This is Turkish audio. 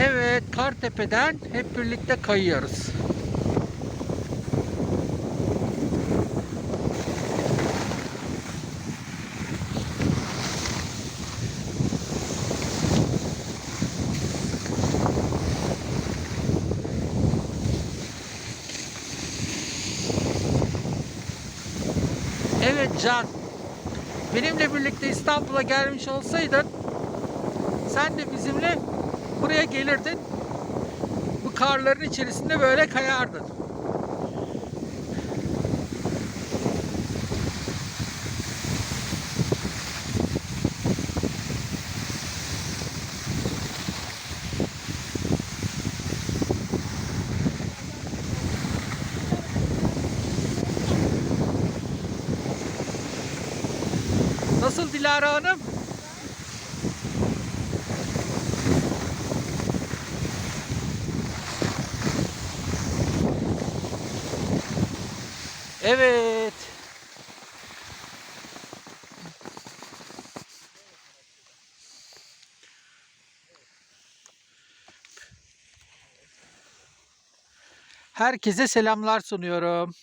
Evet, Kartepe'den hep birlikte kayıyoruz. Evet Can. Benimle birlikte İstanbul'a gelmiş olsaydın sen de bizimle buraya gelirdin. Bu karların içerisinde böyle kayardın. Nasıl Dilara Hanım? Evet. Herkese selamlar sunuyorum.